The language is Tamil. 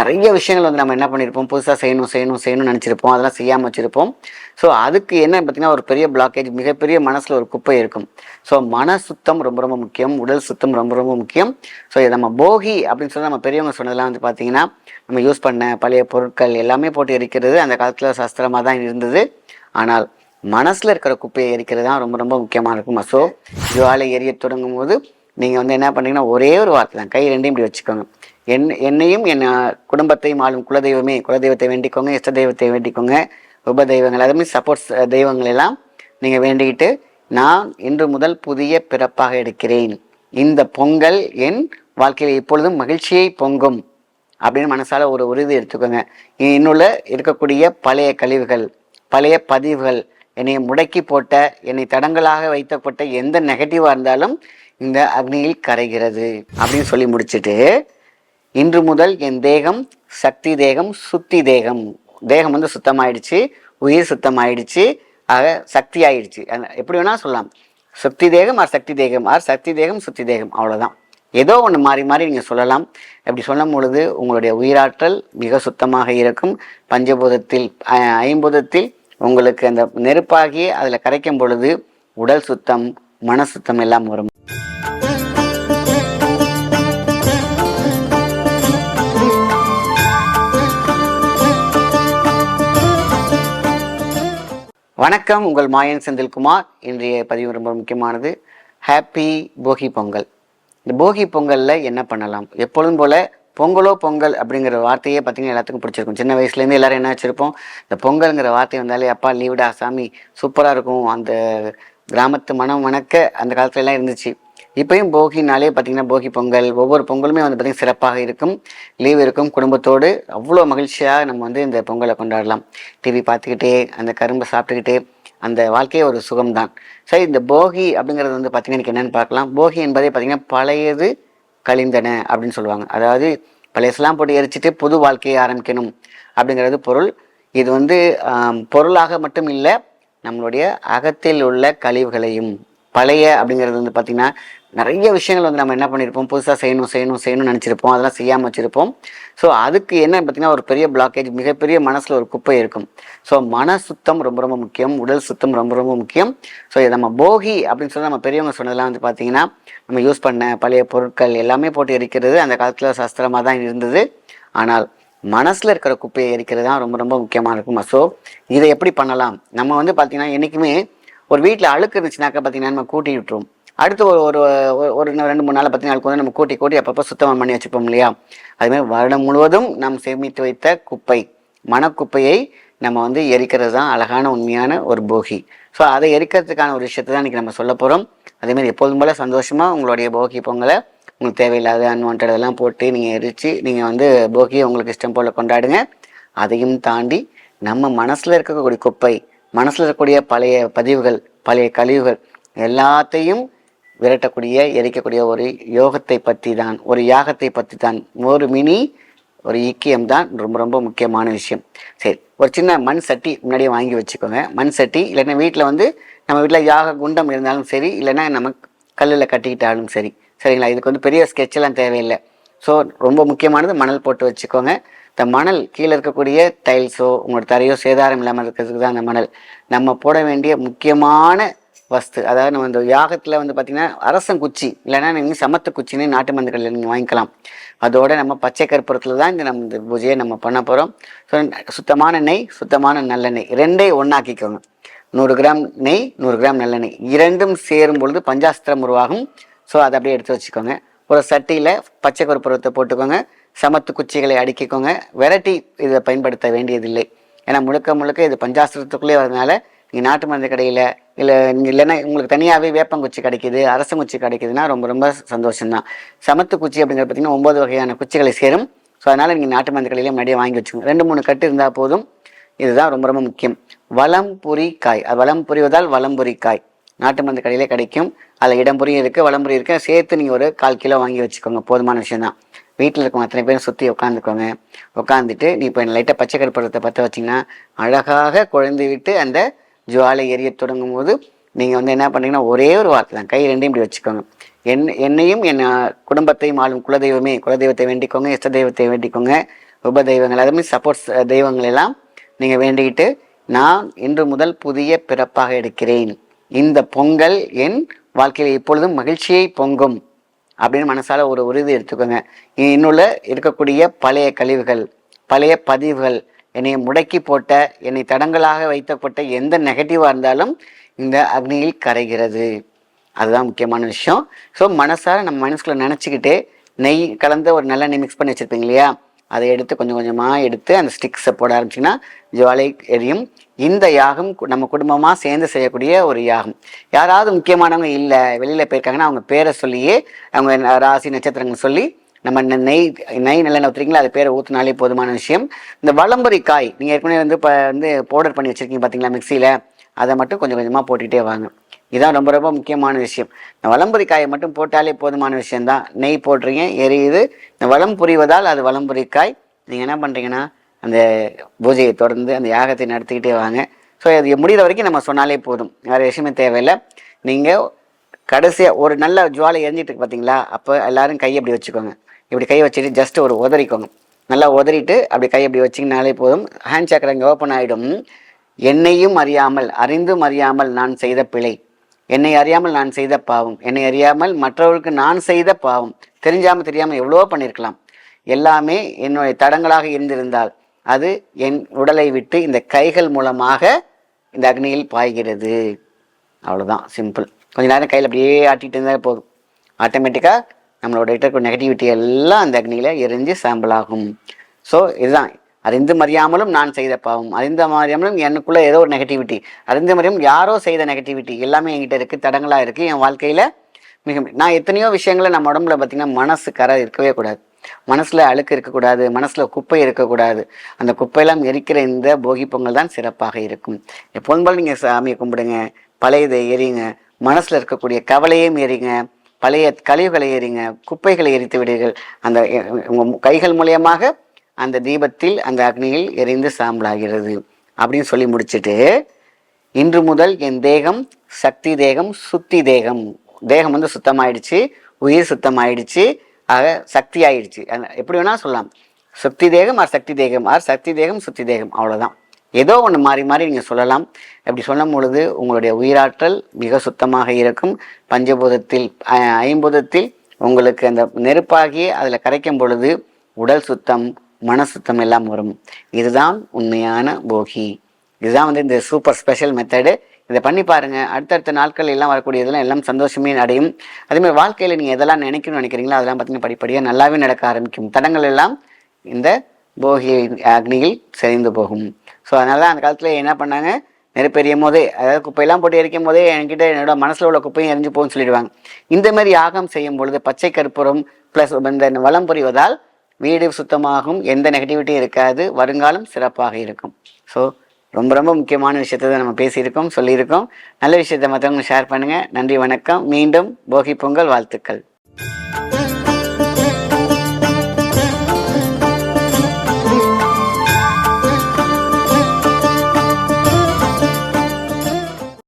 நிறைய விஷயங்கள் வந்து நம்ம என்ன பண்ணியிருப்போம் புதுசாக செய்யணும் செய்யணும் செய்யணும்னு நினச்சிருப்போம். அதெல்லாம் செய்யாமல் வச்சுருப்போம். ஸோ அதுக்கு என்ன பார்த்தீங்கன்னா ஒரு பெரிய பிளாக்கேஜ் மிகப்பெரிய மனசில் ஒரு குப்பை இருக்கும். ஸோ மன சுத்தம் ரொம்ப ரொம்ப முக்கியம். உடல் சுத்தம் ரொம்ப ரொம்ப முக்கியம். ஸோ இதை நம்ம போகி அப்படின்னு சொல்லி நம்ம பெரியவங்க சொன்னதெல்லாம் வந்து பார்த்தீங்கன்னா நம்ம யூஸ் பண்ண பழைய பொருட்கள் எல்லாமே போட்டு எரிக்கிறது அந்த காலத்தில் சஸ்திரமாக தான் இருந்தது. ஆனால் மனசில் இருக்கிற குப்பையை எரிக்கிறது தான் ரொம்ப ரொம்ப முக்கியமாக இருக்கும்? ஸோ ஜுவாலை எரிய தொடங்கும் போது நீங்கள் வந்து என்ன பண்ணீங்கன்னா ஒரே ஒரு வார்த்தை தான். கை ரெண்டையும் இப்படி வச்சுக்கோங்க. என் என்னையும் என் குடும்பத்தையும் ஆளும் குலதெய்வமே குலதெய்வத்தை வேண்டிக்கோங்க இஷ்ட தெய்வத்தை வேண்டிக்கோங்க உப தெய்வங்கள் அதுமாதிரி சப்போர்ட்ஸ் தெய்வங்கள் எல்லாம் நீங்கள் வேண்டிக்கிட்டு நான் இன்று முதல் புதிய பிறப்பாக எடுக்கிறேன். இந்த பொங்கல் என் வாழ்க்கையில் எப்பொழுதும் மகிழ்ச்சியை பொங்கும். அப்படின்னு மனசால் ஒரு உறுதி எடுத்துக்கோங்க. இன்னுள்ள இருக்கக்கூடிய பழைய கழிவுகள் பழைய பதிவுகள் என்னை முடக்கி போட்ட என்னை தடங்களாக வைத்தப்பட்ட எந்த நெகட்டிவாக இருந்தாலும் இந்த அக்னியில் கரைகிறது. அப்படின்னு சொல்லி முடிச்சுட்டு இன்று முதல் என் தேகம் சக்தி தேகம் சுத்தி தேகம். தேகம் வந்து சுத்தமாயிடுச்சு உயிர் சுத்தமாயிடுச்சு ஆக சக்தி ஆயிடுச்சு எப்படி வேணால் சொல்லலாம். சக்தி தேகம் ஆர் சக்தி தேகம் ஆர் சக்தி தேகம் சுத்தி தேகம் அவ்வளோதான் ஏதோ ஒன்று மாறி மாறி நீங்கள் சொல்லலாம். அப்படி சொல்லும் பொழுது உங்களுடைய உயிராற்றல் மிக சுத்தமாக இருக்கும். பஞ்சபூதத்தில் ஐம்பூதத்தில் உங்களுக்கு அந்த நெருப்பாகி அதில் கரைக்கும் பொழுது உடல் சுத்தம் மன சுத்தம் எல்லாம் வரும். வணக்கம் உங்கள் மாயன் செந்தில்குமார். இன்றைய பதிவு ரொம்ப முக்கியமானது. ஹாப்பி போகி பொங்கல். இந்த போகி பொங்கலில் என்ன பண்ணலாம்? எப்பொழுதும் போல் பொங்கலோ பொங்கல் அப்படிங்கிற வார்த்தையே பார்த்தீங்கன்னா எல்லாத்துக்கும் பிடிச்சிருக்கும். சின்ன வயசுலேருந்து எல்லோரும் என்ன வச்சுருப்போம்? இந்த பொங்கல்ங்கிற வார்த்தை வந்தாலே அப்பா லீவுடா சாமி சூப்பராக இருக்கும். அந்த கிராமத்து மனம் மணக்க அந்த காலத்துலலாம் இருந்துச்சு. இப்பயும் போகினாலே பார்த்தீங்கன்னா போகி பொங்கல் ஒவ்வொரு பொங்கலுமே வந்து பார்த்தீங்கன்னா சிறப்பாக இருக்கும். லீவ் இருக்கும். குடும்பத்தோடு அவ்வளோ மகிழ்ச்சியாக நம்ம வந்து இந்த பொங்கலை கொண்டாடலாம். டிவி பார்த்துக்கிட்டே அந்த கரும்பை சாப்பிட்டுக்கிட்டே அந்த வாழ்க்கையே ஒரு சுகம்தான். சரி இந்த போகி அப்படிங்கிறது வந்து பார்த்தீங்கன்னா எனக்கு என்னென்னு பார்க்கலாம். போகி என்பதே பார்த்திங்கன்னா பழையது கழிந்தன அப்படின்னு சொல்லுவாங்க. அதாவது பழையசெல்லாம் போட்டு எரிச்சிட்டு புது வாழ்க்கையை ஆரம்பிக்கணும் அப்படிங்கிறது பொருள். இது வந்து பொருளாக மட்டும் இல்லை நம்மளுடைய அகத்தில் உள்ள கழிவுகளையும் பழைய அப்படிங்கிறது வந்து பார்த்திங்கன்னா நிறைய விஷயங்கள் வந்து நம்ம என்ன பண்ணியிருப்போம் புதுசாக செய்யணும் செய்யணும் செய்யணும்னு நினச்சிருப்போம். அதெல்லாம் செய்யாமல் வச்சுருப்போம். ஸோ அதுக்கு என்ன பார்த்திங்கன்னா ஒரு பெரிய பிளாக்கேஜ் மிகப்பெரிய மனசில் ஒரு குப்பை இருக்கும். ஸோ மன சுத்தம் ரொம்ப ரொம்ப முக்கியம். உடல் சுத்தம் ரொம்ப ரொம்ப முக்கியம். ஸோ இதை நம்ம போகி அப்படின்னு சொல்லி நம்ம பெரியவங்க சொன்னதெல்லாம் வந்து பார்த்திங்கன்னா நம்ம யூஸ் பண்ண பழைய பொருட்கள் எல்லாமே போட்டு எரிக்கிறது அந்த காலத்தில் சஸ்திரமாக தான் இருந்தது. ஆனால் மனசில் இருக்கிற குப்பையை எரிக்கிறது தான் ரொம்ப ரொம்ப முக்கியமாக இருக்கும்? ஸோ இதை எப்படி பண்ணலாம்? நம்ம வந்து பார்த்திங்கன்னா என்றைக்குமே ஒரு வீட்டில் அழுக்கு இருந்துச்சுனாக்கா பார்த்தீங்கன்னா நம்ம கூட்டி விட்டுருவோம். அடுத்து ஒரு ஒரு ஒரு- ஒரு ரெண்டு மூணு நாள் பத்து நாளுக்கு வந்து நம்ம கூட்டி கூட்டி அப்பப்போ சுத்தமாக பண்ணி வச்சுப்போம் இல்லையா? அதுமாதிரி வருடம் முழுவதும் நாம் சேமித்து வைத்த குப்பை மனக்குப்பையை நம்ம வந்து எரிக்கிறது தான் அழகான உண்மையான ஒரு போகி. ஸோ அதை எரிக்கிறதுக்கான ஒரு விஷயத்தை தான் இன்றைக்கி நம்ம சொல்ல போகிறோம் அதேமாதிரி எப்போதும் போல் சந்தோஷமாக உங்களுடைய போகி பொங்கலை உங்களுக்கு தேவையில்லாத அன்வான்ட் இதெல்லாம் போட்டு நீங்கள் எரித்து நீங்கள் வந்து போகியை உங்களுக்கு இஷ்டம் போல் கொண்டாடுங்க. அதையும் தாண்டி நம்ம மனசில் இருக்கக்கூடிய குப்பை மனசில் இருக்கக்கூடிய பழைய பதிவுகள் பழைய கழிவுகள் எல்லாத்தையும் விரட்டக்கூடிய எரிக்கக்கூடிய ஒரு யோகத்தை பற்றி தான் ஒரு யாகத்தை பற்றி தான் ஒரு மினி ஒரு இக்கியம் தான் ரொம்ப ரொம்ப முக்கியமான விஷயம். சரி ஒரு சின்ன மண் சட்டி முன்னாடியே வாங்கி வச்சுக்கோங்க. மண் சட்டி இல்லைன்னா வீட்டில் வந்து நம்ம வீட்டில் யாக குண்டம் இருந்தாலும் சரி இல்லைன்னா நம்ம கல்லில் கட்டிக்கிட்டாலும் சரி. சரிங்களா? இதுக்கு வந்து பெரிய ஸ்கெட்செல்லாம் தேவையில்லை. ஸோ ரொம்ப முக்கியமானது மணல் போட்டு வச்சுக்கோங்க. இந்த மணல் கீழே இருக்கக்கூடிய டைல்ஸோ உங்களோட தரையோ சேதாரம் இல்லாமல் இருக்கிறதுக்கு தான் அந்த மணல். நம்ம போட வேண்டிய முக்கியமான வஸ்து. அதாவது நம்ம இந்த யாகத்தில் வந்து பார்த்திங்கன்னா அரசன் குச்சி இல்லைன்னா நீங்கள் சமத்து குச்சின்னு நாட்டு மருந்துகளில் நீங்கள் வாங்கிக்கலாம். அதோடு நம்ம பச்சை கற்பூரத்தில் தான் இந்த நம்ம இந்த பூஜையை நம்ம பண்ண போகிறோம் ஸோ சுத்தமான நெய் சுத்தமான நல்லெண்ணெய். ரெண்டே ஒன்றாக்கிக்கோங்க நூறு கிராம் நெய் நூறு கிராம் நல்லெண்ணெய். இரண்டும் சேரும் பொழுது பஞ்சாஸ்திரம் உருவாகும். ஸோ அதை அப்படியே எடுத்து வச்சுக்கோங்க. ஒரு சட்டியில் பச்சை கற்பூரத்தை போட்டுக்கோங்க. சமத்து குச்சிகளை அடுக்கிக்கோங்க. வெரைட்டி இதை பயன்படுத்த வேண்டியதில்லை. ஏன்னா முழுக்க முழுக்க இது பஞ்சாஸ்திரத்துக்குள்ளே வரதுனால நீங்கள் நாட்டு மருந்து கடையில் இல்லை இல்லைன்னா உங்களுக்கு தனியாகவே வேப்பங்குச்சி கிடைக்குது அரசங்குச்சி கிடைக்குதுன்னா ரொம்ப ரொம்ப சந்தோஷம்தான். சமத்து குச்சி அப்படிங்கிறது பார்த்தீங்கன்னா ஒம்பது வகையான குச்சிகளை சேரும். ஸோ அதனால் நீங்கள் நாட்டு மருந்து கடையிலே முன்னாடியே வாங்கி வச்சுக்கோங்க. ரெண்டு மூணு கட்டு இருந்தால் போதும். இதுதான் ரொம்ப ரொம்ப முக்கியம். வலம்புரி காய் அது வளம் புரிவதால் வலம்புரி காய் நாட்டு மருந்து கடையிலே கிடைக்கும். அதில் இடம்புரியும் இருக்குது வளம்புரியும் இருக்குது சேர்த்து நீங்கள் ஒரு கால் கிலோ வாங்கி வச்சுக்கோங்க. போதுமான விஷயம்தான். வீட்டில் இருக்கவங்க அத்தனை பேரும் சுற்றி உட்காந்துக்கோங்க உட்காந்துட்டு நீ இப்போ லைட்டாக பச்சை கருப்படத்தை பற்ற வச்சிங்கன்னா அழகாக குழந்தை விட்டு அந்த ஜுவாலை எரிய தொடங்கும் போது நீங்கள் வந்து என்ன பண்ணீங்கன்னா ஒரே ஒரு வார்த்தை தான். கை ரெண்டையும் இப்படி வச்சுக்கோங்க. என் என்னையும் என் குடும்பத்தையும் ஆளும் குலதெய்வமே குலதெய்வத்தை வேண்டிக்கோங்க இஷ்ட தெய்வத்தை வேண்டிக்கோங்க உப தெய்வங்கள் அதுமாதிரி சப்போர்ட்ஸ் தெய்வங்கள் எல்லாம் நீங்கள் வேண்டிக்கிட்டு நான் இன்று முதல் புதிய பிறப்பாக எடுக்கிறேன். இந்த பொங்கல் என் வாழ்க்கையில் எப்பொழுதும் மகிழ்ச்சியை பொங்கும். அப்படின்னு மனசால் ஒரு உறுதி எடுத்துக்கோங்க. இன்னுள்ள இருக்கக்கூடிய பழைய கழிவுகள் பழைய பதிவுகள் என்னை முடக்கி போட்ட என்னை தடங்களாக வைத்தப்பட்ட எந்த நெகட்டிவாக இருந்தாலும் இந்த அக்னியில் கரைகிறது. அதுதான் முக்கியமான விஷயம். ஸோ மனசார நம்ம மனசுக்குள்ள நினச்சிக்கிட்டு நெய் கலந்த ஒரு நல்லெண்ணெய் மிக்ஸ் பண்ணி வச்சுருப்பீங்க இல்லையா? அதை எடுத்து கொஞ்சம் கொஞ்சமாக எடுத்து அந்த ஸ்டிக்ஸை போட ஆரம்பிச்சிங்கன்னா ஜுவாலை எரியும். இந்த யாகம் கு- நம்ம குடும்பமாக சேர்ந்து செய்யக்கூடிய ஒரு யாகம். யாராவது முக்கியமானவங்க இல்லை வெளியில் போயிருக்காங்கன்னா அவங்க பேரை சொல்லியே அவங்க ராசி நட்சத்திரங்கள் சொல்லி நம்ம நெய் நெய் நல்லெண்ணெய் ஊற்றுறீங்களா அது பேரை ஊற்றினாலே போதுமான விஷயம். இந்த வளம்புரி காய் நீங்கள் ஏற்கனவே வந்து இப்போ வந்து பவுடர் பண்ணி வச்சுருக்கீங்க பார்த்தீங்களா மிக்சியில் அதை மட்டும் கொஞ்சம் கொஞ்சமாக போட்டுக்கிட்டே வாங்க. இதுதான் ரொம்ப ரொம்ப முக்கியமான விஷயம். இந்த வலம்புரி காயை மட்டும் போட்டாலே போதுமான விஷயந்தான் நெய் போடுறீங்க எரியுது. இந்த வளம் புரிவதால் அது வளம்புரி காய் நீங்கள் என்ன பண்ணுறீங்கன்னா அந்த பூஜையை தொடர்ந்து அந்த யாகத்தை நடத்திக்கிட்டே வாங்க. ஸோ அது முடிகிற வரைக்கும் நம்ம சொன்னாலே போதும். வேறு விஷயமே தேவையில்லை. நீங்கள் கடைசியாக ஒரு நல்ல ஜுவாலை எரிஞ்சிட்டு இருக்கு பார்த்தீங்களா அப்போ எல்லோரும் கையை இப்படி வச்சுக்கோங்க. இப்படி கை வச்சுட்டு ஜஸ்ட் ஒரு உதறிக்கோங்க. நல்லா உதறிட்டு அப்படி கை அப்படி வச்சிங்கனாலே போதும். ஹேண்ட் சக்கரம் இங்கே ஓப்பன் ஆகிடும் என்னையும் அறியாமல் அறிந்தும் அறியாமல் நான் செய்த பிழை. என்னை அறியாமல் நான் செய்த பாவம். என்னை அறியாமல் மற்றவர்களுக்கு நான் செய்த பாவம். தெரிஞ்சாமல் தெரியாமல் எவ்வளவோ பண்ணியிருக்கலாம் எல்லாமே என்னுடைய தடங்களாக இருந்திருந்தால் அது என் உடலை விட்டு இந்த கைகள் மூலமாக இந்த அக்னியில் பாய்கிறது. அவ்வளோதான் சிம்பிள் கொஞ்சம் நேரம் கையில் அப்படியே ஆட்டிகிட்டு இருந்தால் போதும். ஆட்டோமேட்டிக்காக நம்மளோட இருக்கிற நெகட்டிவிட்டி எல்லாம் அந்த அக்னியில் எரிஞ்சு சாம்பிள் ஆகும். ஸோ இதுதான். அறிந்து மறியாமலும் நான் செய்த பாவம். அறிந்த மறியாமலும் எனக்குள்ளே ஏதோ ஒரு நெகட்டிவிட்டி அறிந்த மறியாமல் யாரோ செய்த நெகட்டிவிட்டி எல்லாமே என்கிட்ட இருக்குது தடங்களாக இருக்குது என் வாழ்க்கையில் மிக நான் எத்தனையோ விஷயங்களை நம்ம உடம்புல பார்த்திங்கன்னா மனசு கரை இருக்கவே கூடாது. மனசில் அழுக்கு இருக்கக்கூடாது. மனசில் குப்பை இருக்கக்கூடாது. அந்த குப்பையெல்லாம் எரிக்கிற இந்த போகி பொங்கல் தான் சிறப்பாக இருக்கும். எப்போதும் போல் நீங்கள் சாமியை கும்பிடுங்க. பழையதை எரியுங்க. மனசில் இருக்கக்கூடிய கவலையும் எறிங்க பழைய கழிவுகளை எறிங்க குப்பைகளை எரித்து விடுங்கள். அந்த உங்கள் கைகள் மூலியமாக அந்த தீபத்தில் அந்த அக்னியில் எரிந்து சாம்பலாகிறது. அப்படின்னு சொல்லி முடிச்சுட்டு இன்று முதல் என் தேகம் சக்தி தேகம் சுத்தி தேகம். தேகம் வந்து சுத்தமாயிடுச்சு உயிர் சுத்தமாயிடுச்சு ஆக சக்தி ஆயிடுச்சு எப்படி வேணால் சொல்லலாம். சக்தி தேகம் ஆர் சக்தி தேகம் ஆர் சக்தி தேகம் சுத்தி தேகம். அவ்வளோதான் ஏதோ ஒன்று மாறி மாறி நீங்கள் சொல்லலாம். அப்படி சொல்லும் பொழுது உங்களுடைய உயிராற்றல் மிக சுத்தமாக இருக்கும். பஞ்சபூதத்தில் ஐம்பூதத்தில் உங்களுக்கு அந்த நெருப்பாகி அதில் கரைக்கும் பொழுது உடல் சுத்தம் மன சுத்தம் எல்லாம் வரும். இதுதான் உண்மையான போகி. இதுதான் வந்து இந்த சூப்பர் ஸ்பெஷல் மெத்தடு. இதை பண்ணி பாருங்க. அடுத்தடுத்த நாட்கள் எல்லாம் வரக்கூடிய இதெல்லாம் எல்லாம் சந்தோஷமே அடையும். அதேமாதிரி வாழ்க்கையில் நீங்கள் எதெல்லாம் நினைக்கணும்னு நினைக்கிறீங்களோ அதெல்லாம் பார்த்தீங்கன்னா படிப்படியாக நல்லாவே நடக்க ஆரம்பிக்கும். தடங்கள் எல்லாம் இந்த போகி அக்னியில் செறிந்து போகும். ஸோ அதனால தான் அந்த காலத்தில் என்ன பண்ணாங்க? நிறைய போதே அதாவது குப்பையெல்லாம் போட்டு எரிக்கும் போதே என்கிட்ட என்னோட மனசில் உள்ள குப்பையும் எரிஞ்சு போகும்னு சொல்லிடுவாங்க. இந்த மாதிரி யாகம் செய்யும் பொழுது பச்சை கற்பூரம் ப்ளஸ் இந்த வளம் புரிவதால் வீடு சுத்தமாகும் எந்த நெகட்டிவிட்டியும் இருக்காது வருங்காலம் சிறப்பாக இருக்கும். ஸோ ரொம்ப ரொம்ப முக்கியமான விஷயத்தை தான் நம்ம பேசியிருக்கோம் சொல்லியிருக்கோம். நல்ல விஷயத்தை மற்றவங்க ஷேர் பண்ணுங்கள் நன்றி வணக்கம். மீண்டும் போகி பொங்கல் வாழ்த்துக்கள்.